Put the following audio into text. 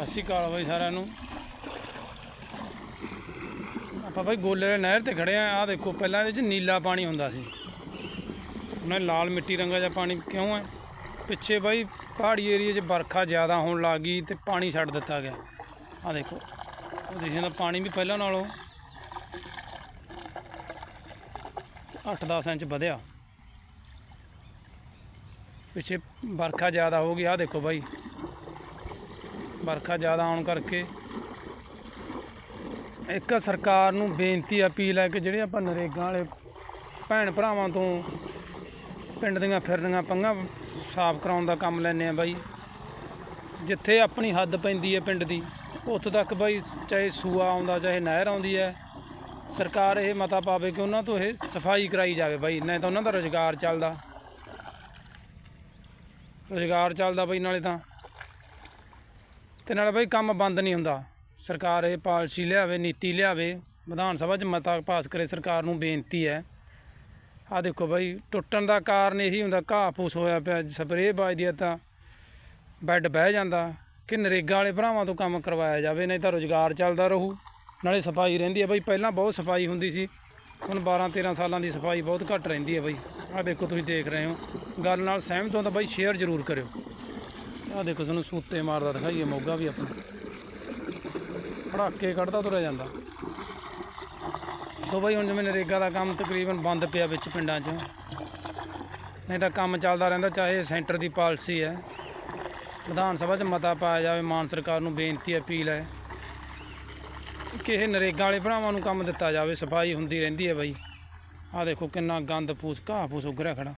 ਸਤਿ ਸ਼੍ਰੀ ਅਕਾਲ ਬਾਈ ਸਾਰਿਆਂ ਨੂੰ। ਆਪਾਂ ਬਾਈ ਗੋਲੇ ਨਹਿਰ ਤੇ ਖੜੇ ਆ ਆ ਦੇਖੋ ਪਹਿਲਾਂ ਇਹਦੇ ਚ ਨੀਲਾ ਪਾਣੀ ਹੁੰਦਾ ਸੀ। ਉਹਨੇ ਲਾਲ ਮਿੱਟੀ ਰੰਗਾ ਜਿਹਾ ਪਾਣੀ ਕਿਉਂ ਹੈ ਪਿੱਛੇ ਬਾਈ ਪਹਾੜੀ ਏਰੀਏ 'ਚ ਵਰਖਾ ਜ਼ਿਆਦਾ ਹੋਣ ਲੱਗ ਗਈ ਤੇ ਪਾਣੀ ਛੱਡ ਦਿੱਤਾ ਗਿਆ। ਆ ਦੇਖੋ, ਉਹ ਦਿਖਦਾ ਪਾਣੀ ਵੀ ਪਹਿਲਾਂ ਨਾਲੋਂ 8-10 ਇੰਚ ਵਧਿਆ। ਪਿੱਛੇ ਵਰਖਾ ਜ਼ਿਆਦਾ ਹੋ ਗਈ ਆ ਦੇਖੋ ਬਾਈ। ਵਰਖਾ ਜ਼ਿਆਦਾ ਆਉਣ ਕਰਕੇ ਇੱਕ ਸਰਕਾਰ ਨੂੰ ਬੇਨਤੀ ਅਪੀਲ ਹੈ ਕਿ ਜਿਹੜੇ ਆਪਾਂ ਨਰੇਗਾ ਵਾਲੇ ਭੈਣ ਭਰਾਵਾਂ ਤੋਂ ਪਿੰਡ ਦੀਆਂ ਫਿਰਨੀਆਂ ਪੰਗਾ ਸਾਫ਼ ਕਰਾਉਣ ਦਾ ਕੰਮ ਲੈਂਦੇ ਆ ਬਾਈ, ਜਿੱਥੇ ਆਪਣੀ ਹੱਦ ਪੈਂਦੀ ਹੈ ਪਿੰਡ ਦੀ, ਉੱਥੇ ਤੱਕ ਬਾਈ ਚਾਹੇ ਸੂਆ ਆਉਂਦਾ, ਚਾਹੇ ਨਹਿਰ ਆਉਂਦੀ ਹੈ ਸਰਕਾਰ ਇਹ ਮਤਾ ਪਾਵੇ ਕਿ ਉਹਨਾਂ ਤੋਂ ਇਹ ਸਫ਼ਾਈ ਕਰਾਈ ਜਾਵੇ ਬਾਈ, ਨਹੀਂ ਤਾਂ ਉਹਨਾਂ ਦਾ ਰੁਜ਼ਗਾਰ ਚੱਲਦਾ। ਰੁਜ਼ਗਾਰ ਚੱਲਦਾ ਬਾਈ, ਨਾਲੇ ਤਾਂ ਤੇ ਨਾਲੇ ਬਾਈ ਕੰਮ ਬੰਦ ਨਹੀਂ ਹੁੰਦਾ। ਸਰਕਾਰ ਇਹ ਪਾਲਿਸੀ ਲਿਆਵੇ, ਨੀਤੀ ਲਿਆਵੇ, ਵਿਧਾਨ ਸਭਾ 'ਚ ਮਤਾ ਪਾਸ ਕਰੇ, ਸਰਕਾਰ ਨੂੰ ਬੇਨਤੀ ਹੈ। ਆ ਦੇਖੋ ਬਾਈ, ਟੁੱਟਣ ਦਾ ਕਾਰਨ ਇਹੀ ਹੁੰਦਾ, ਘਾਹ ਫੂਸ ਹੋਇਆ ਪਿਆ, ਸਪਰੇਅ ਵੱਜਦੀ ਹੈ ਤਾਂ ਬੈੱਡ ਬਹਿ ਜਾਂਦਾ। ਕਿ ਨਰੇਗਾ ਵਾਲੇ ਭਰਾਵਾਂ ਤੋਂ ਕੰਮ ਕਰਵਾਇਆ ਜਾਵੇ, ਨਹੀਂ ਤਾਂ ਰੁਜ਼ਗਾਰ ਚੱਲਦਾ ਰਹੂ। ਨਾਲੇ ਸਫ਼ਾਈ ਰਹਿੰਦੀ ਹੈ ਬਈ, ਪਹਿਲਾਂ ਬਹੁਤ ਸਫ਼ਾਈ ਹੁੰਦੀ ਸੀ। ਹੁਣ 12 13 ਸਾਲਾਂ ਦੀ ਸਫ਼ਾਈ ਬਹੁਤ ਘੱਟ ਰਹਿੰਦੀ ਹੈ ਬਾਈ। ਆ ਦੇਖੋ ਤੁਸੀਂ ਦੇਖ ਰਹੇ ਹੋ। ਗੱਲ ਨਾਲ ਸਹਿਮਤ ਹੋ ਤਾਂ ਬਾਈ ਸ਼ੇਅਰ ਜ਼ਰੂਰ ਕਰਿਓ। ਆ ਦੇਖੋ ਤੁਹਾਨੂੰ ਸੂਤੇ ਮਾਰਦਾ ਦਿਖਾਈਏ, ਮੋਗਾ ਵੀ ਆਪਣਾ। ਪੜਾਕੇ ਕੱਢਦਾ, ਤੁਰਿਆ ਜਾਂਦਾ। ਸੋ ਬਾਈ ਹੁਣ ਜਿਵੇਂ ਨਰੇਗਾ ਦਾ ਕੰਮ ਤਕਰੀਬਨ ਬੰਦ ਪਿਆ ਵਿੱਚ ਪਿੰਡਾਂ 'ਚ। ਨਹੀਂ ਤਾਂ ਕੰਮ ਚੱਲਦਾ ਰਹਿੰਦਾ, ਚਾਹੇ ਸੈਂਟਰ ਦੀ ਪਾਲਿਸੀ ਹੈ। ਵਿਧਾਨ ਸਭਾ 'ਚ ਮਤਾ ਪਾਇਆ ਜਾਵੇ, ਮਾਨ ਸਰਕਾਰ ਨੂੰ ਬੇਨਤੀ, ਅਪੀਲ ਹੈ ਕਿ ਇਹ ਨਰੇਗਾ ਵਾਲੇ ਭਰਾਵਾਂ ਨੂੰ ਕੰਮ ਦਿੱਤਾ ਜਾਵੇ, ਸਫ਼ਾਈ ਹੁੰਦੀ ਰਹਿੰਦੀ ਹੈ ਬਾਈ। ਆਹ ਦੇਖੋ ਕਿੰਨਾ ਗੰਦ ਫੂਸ ਘਾਹ ਫੂਸ ਉੱਗ ਰਿਹਾ ਖੜਾ।